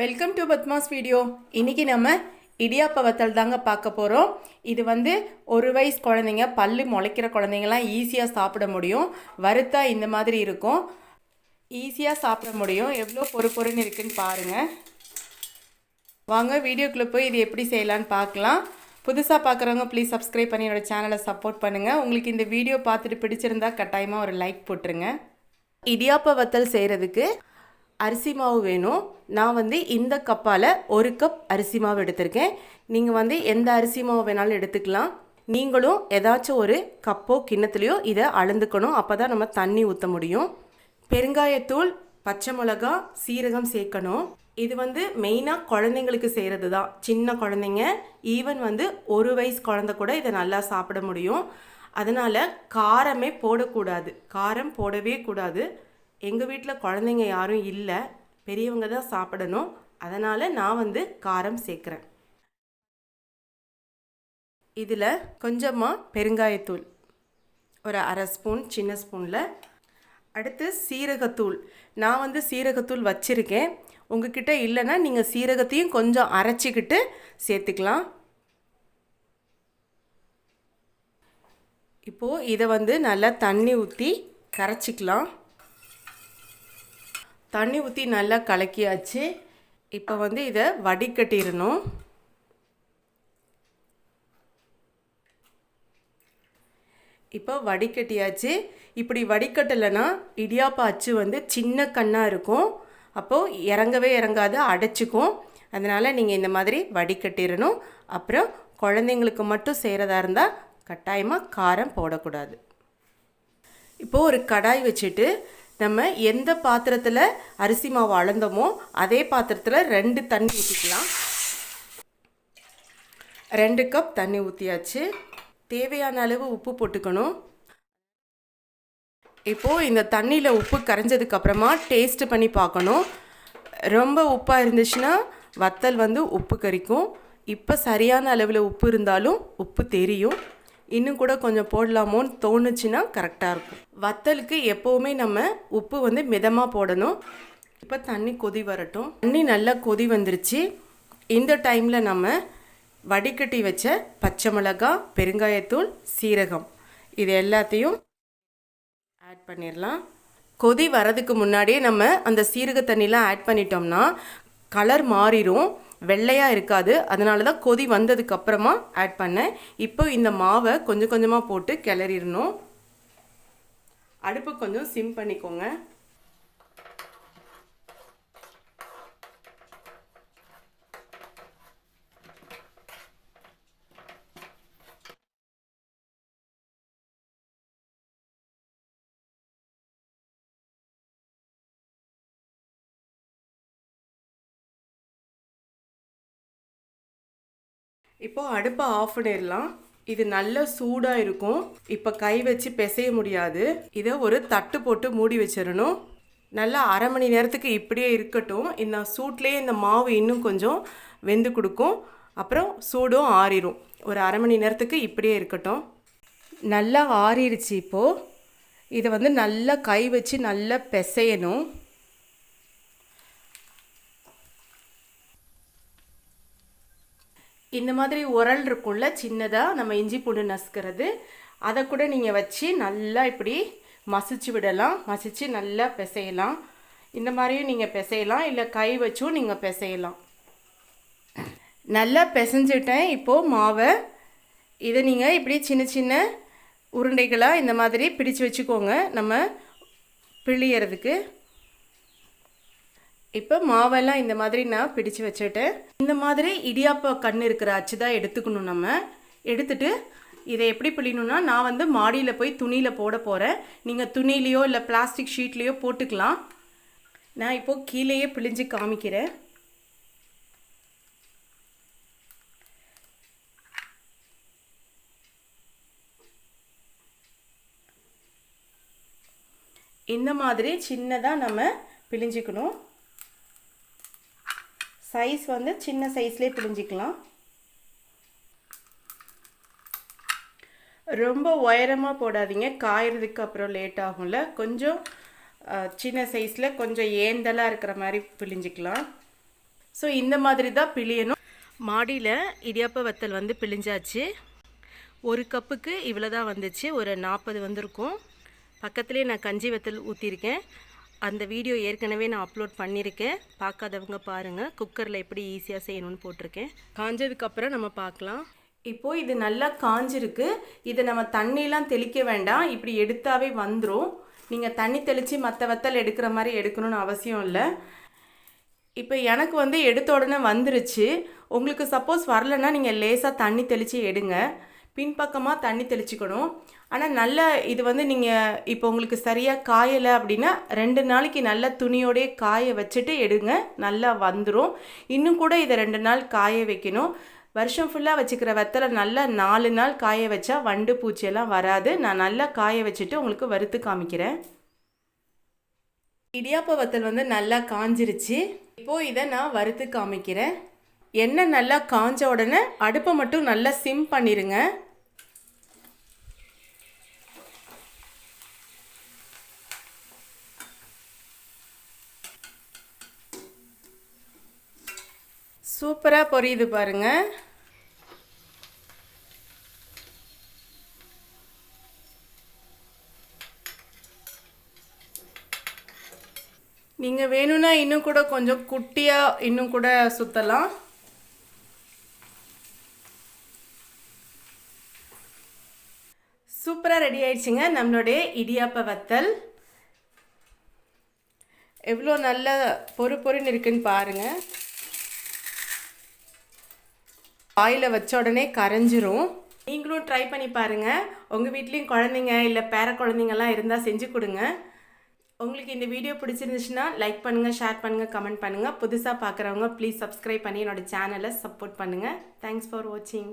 Welcome to Padma's video இன்னைக்கு நம்ம இடியாப்ப வத்தல் தாங்க பார்க்க போகிறோம் இது வந்து ஒரு வயசு குழந்தைங்க பல்லு முளைக்கிற குழந்தைங்களாம் ஈஸியாக சாப்பிட முடியும். வறுத்தா இந்த மாதிரி இருக்கும். ஈஸியாக சாப்பிட முடியும். எவ்வளோ பொறு பொறுன்னு இருக்குன்னு பாருங்கள் வாங்க வீடியோக்குள்ளே போய் இது எப்படி செய்யலான்னு பார்க்கலாம். புதுசாக பார்க்குறவங்க ப்ளீஸ் சப்ஸ்கிரைப் பண்ணி என்னோடய சேனலை சப்போர்ட் பண்ணுங்கள் உங்களுக்கு இந்த வீடியோ பார்த்துட்டு பிடிச்சிருந்தா கட்டாயமாக ஒரு லைக் போட்டுருங்க. இடியாப்ப வத்தல் செய்கிறதுக்கு அரிசி மாவு வேணும். நான் வந்து இந்த கப்பால் ஒரு கப் அரிசி மாவு எடுத்திருக்கேன். நீங்கள் வந்து எந்த அரிசி மாவு வேணாலும் எடுத்துக்கலாம். நீங்களும் ஏதாச்சும் ஒரு கப்போ கிண்ணத்துலையோ இதை அளந்துக்கணும். அப்போ தான் நம்ம தண்ணி ஊற்ற முடியும். பெருங்காயத்தூள் பச்சை மிளகா சீரகம் சேர்க்கணும். இது வந்து மெயினாக குழந்தைங்களுக்கு செய்கிறது தான் சின்ன குழந்தைங்க ஈவன் வந்து ஒரு வயசு குழந்தை கூட இதை நல்லா சாப்பிட முடியும். அதனால் காரமே போடக்கூடாது. காரம் போடவே கூடாது. எங்கள் வீட்டில் குழந்தைங்க யாரும் இல்லை பெரியவங்க தான் சாப்பிடணும். அதனால் நான் வந்து காரம் சேர்க்குறேன். இதில் கொஞ்சமாக பெருங்காயத்தூள் ஒரு அரை ஸ்பூன் சின்ன ஸ்பூனில். அடுத்து சீரகத்தூள். நான் வந்து சீரகத்தூள் வச்சுருக்கேன். உங்ககிட்ட இல்லைன்னா நீங்கள் சீரகத்தையும் கொஞ்சம் அரைச்சிக்கிட்டு சேர்த்துக்கலாம். இப்போது இதை வந்து நல்லா தண்ணி ஊற்றி கரைச்சிக்கலாம். தண்ணி ஊற்றி நல்லா கலக்கியாச்சு. இப்போ வந்து இதை வடிகட்டிடணும் இப்போ வடிகட்டியாச்சு. இப்படி வடிகட்டலைன்னா இடியாப்பா அச்சு வந்து சின்ன கண்ணாக இருக்கும். அப்போது இறங்கவே இறங்காது அடைச்சிக்கும். அதனால் நீங்கள் இந்த மாதிரி வடிகட்டிடணும் அப்புறம் குழந்தைங்களுக்கு மட்டும் செய்கிறதா இருந்தால் கட்டாயமாக காரம் போடக்கூடாது. இப்போது ஒரு கடாய் வச்சுட்டு நம்ம எந்த பாத்திரத்தில் அரிசி மாவு அளந்தோமோ அதே பாத்திரத்தில் ரெண்டு தண்ணி ஊற்றிக்கலாம் ரெண்டு கப் தண்ணி ஊற்றியாச்சு தேவையான அளவு உப்பு போட்டுக்கணும். இப்போது இந்த தண்ணியில் உப்பு கரைஞ்சதுக்கப்புறமா டேஸ்ட்டு பண்ணி பார்க்கணும். ரொம்ப உப்பாக இருந்துச்சுன்னா வத்தல் வந்து உப்பு கறிக்கும் இப்போ சரியான அளவில் உப்பு இருந்தாலும் உப்பு தெரியும். இன்னும் கூட கொஞ்சம் போடலாமோன்னு தோணுச்சுன்னா கரெக்டாக இருக்கும். வத்தலுக்கு எப்போவுமே நம்ம உப்பு வந்து மிதமாக போடணும். இப்போ தண்ணி கொதி வரட்டும். தண்ணி நல்லா கொதி வந்துருச்சு. இந்த டைமில் நம்ம வடிகட்டி வச்ச பச்சை மிளகாய் பெருங்காயத்தூள் சீரகம். இது எல்லாத்தையும் ஆட் பண்ணிடலாம் கொதி வரதுக்கு முன்னாடியே நம்ம அந்த சீரக தண்ணிலாம் ஆட் பண்ணிட்டோம்னா கலர் மாறிடும் வெள்ளையாக இருக்காது. அதனால தான் கொதி வந்ததுக்கப்புறமா ஆட் பண்ணேன். இப்போ இந்த மாவை கொஞ்சம் கொஞ்சமாக போட்டு கிளறிடணும். அடுப்பு கொஞ்சம் சிம் பண்ணிக்கோங்க. இப்போ அடுப்பை ஆஃப் பண்ணிடலாம். இது நல்ல சூடாக இருக்கும். இப்போ கை வச்சு பிசைய முடியாது. இதை ஒரு தட்டு போட்டு மூடி வச்சிடணும். நல்லா அரை மணி நேரத்துக்கு இப்படியே இருக்கட்டும். இந்த சூட்லேயே இந்த மாவு இன்னும் கொஞ்சம் வெந்து கொடுக்கும். அப்புறம் சூடும் ஆறிடும் ஒரு அரை மணி நேரத்துக்கு இப்படியே இருக்கட்டும். நல்லா ஆறிடுச்சு இப்போது இதை வந்து நல்லா கை வச்சு நல்லா பிசையணும். இந்த மாதிரி உரல் இருக்கும்ல சின்னதாக நம்ம இஞ்சி பூண்டு நசுக்கிறது அதை கூட நீங்கள் வச்சு நல்லா இப்படி மசிச்சு விடலாம். மசிச்சு நல்லா பிசையலாம். இந்த மாதிரியும் நீங்கள் பிசையலாம். இல்லை கை வச்சும் நீங்கள் பிசையலாம். நல்லா பிசைஞ்சிட்டேன். இப்போது மாவை இதை நீங்கள் இப்படி சின்ன சின்ன உருண்டைகளாக இந்த மாதிரி பிடிச்சு வச்சுக்கோங்க. நம்ம பிழியறதுக்கு. இப்போ மாவெல்லாம் இந்த மாதிரி நான் பிடிச்சு வச்சுட்டேன் இந்த மாதிரி இடியாப்ப கண் இருக்கிற அச்சு தான் எடுத்துக்கணும் நம்ம. எடுத்துட்டு இதை எப்படி பிழியணும்னா நான் வந்து மாடியில் போய் துணியில் போட போகிறேன் நீங்கள் துணிலேயோ இல்லை பிளாஸ்டிக் ஷீட்லேயோ போட்டுக்கலாம். நான் இப்போது கீழேயே பிழிஞ்சு காமிக்கிறேன். இந்த மாதிரி சின்னதாக நம்ம பிழிஞ்சிக்கணும். சைஸ் வந்து சின்ன சைஸ்லேயே பிழிஞ்சிக்கலாம் ரொம்ப உயரமாக போடாதீங்க. காயறதுக்கு அப்புறம் லேட் ஆகும்ல. கொஞ்சம் சின்ன சைஸில் கொஞ்சம் ஏந்தலாக இருக்கிற மாதிரி பிழிஞ்சிக்கலாம். ஸோ இந்த மாதிரி தான் பிழியணும். மாடியில் இடியாப்ப வத்தல் வந்து பிழிஞ்சாச்சு. ஒரு கப்புக்கு இவ்வளோ தான் வந்துச்சு. ஒரு நாற்பது வந்திருக்கும். பக்கத்துலேயே நான் கஞ்சி வத்தல் ஊற்றிருக்கேன் அந்த வீடியோ ஏற்கனவே நான் அப்லோட் பண்ணியிருக்கேன். பார்க்காதவங்க பாருங்கள் குக்கரில் எப்படி ஈஸியாக செய்யணும்னு போட்டிருக்கேன். காஞ்சதுக்கப்புறம் நம்ம பார்க்கலாம். இப்போது இது நல்லா காஞ்சிருக்கு. இதை நம்ம தண்ணியெலாம் தெளிக்க வேண்டாம். இப்படி எடுத்தாவே வந்துடும் நீங்கள் தண்ணி தெளித்து மற்ற வத்தல் எடுக்கிற மாதிரி எடுக்கணும்னு அவசியம் இல்லை. இப்போ எனக்கு வந்து எடுத்த உடனே வந்துருச்சு. உங்களுக்கு சப்போஸ் வரலன்னா நீங்கள் லேசாக தண்ணி தெளித்து எடுங்க. பின்பக்கமாக தண்ணி தெளிச்சுக்கணும். ஆனால் நல்ல இது வந்து நீங்கள் இப்போ உங்களுக்கு சரியாக காயலை அப்படின்னா ரெண்டு நாளைக்கு நல்ல துணியோடய காய வச்சுட்டு எடுங்க. நல்லா வந்துடும் இன்னும் கூட இதை ரெண்டு நாள் காய வைக்கணும். வருஷம் ஃபுல்லாக வச்சுக்கிற வெத்தலை நல்லா நாலு நாள் காய வச்சா வண்டு பூச்சியெல்லாம் வராது. நான் நல்லா காய வச்சுட்டு உங்களுக்கு வறுத்து காமிக்கிறேன். இடியாப்ப வத்தல் வந்து நல்லா காஞ்சிருச்சு. இப்போது இதை நான் வறுத்து காமிக்கிறேன். எண்ணெய் நல்லா காஞ்ச உடனே அடுப்பை மட்டும் நல்லா சிம் பண்ணிடுங்க சூப்பராக பொரியுது பாருங்கள் நீங்கள் வேணும்னா இன்னும் கூட கொஞ்சம் குட்டியாக இன்னும் கூட சுற்றலாம் சூப்பராக ரெடி ஆயிடுச்சுங்க நம்மளுடைய இடியாப்ப வத்தல். எவ்வளோ நல்ல பொறு பொறுன்னு இருக்குன்னு பாருங்கள் ஆயில வச்ச உடனே கரைஞ்சிரும். நீங்களும் ட்ரை பண்ணி பாருங்கள் உங்கள் வீட்லேயும் குழந்தைங்க இல்லை பேர குழந்தைங்கலாம் இருந்தால் செஞ்சு கொடுங்க. உங்களுக்கு இந்த வீடியோ பிடிச்சிருந்துச்சுன்னா லைக் பண்ணுங்கள் ஷேர் பண்ணுங்கள் கமெண்ட் பண்ணுங்கள் புதுசாக பார்க்குறவங்க ப்ளீஸ் சப்ஸ்கிரைப் பண்ணி என்னோடய சேனலை சப்போர்ட் பண்ணுங்கள் தேங்க்ஸ் ஃபார் வாட்சிங்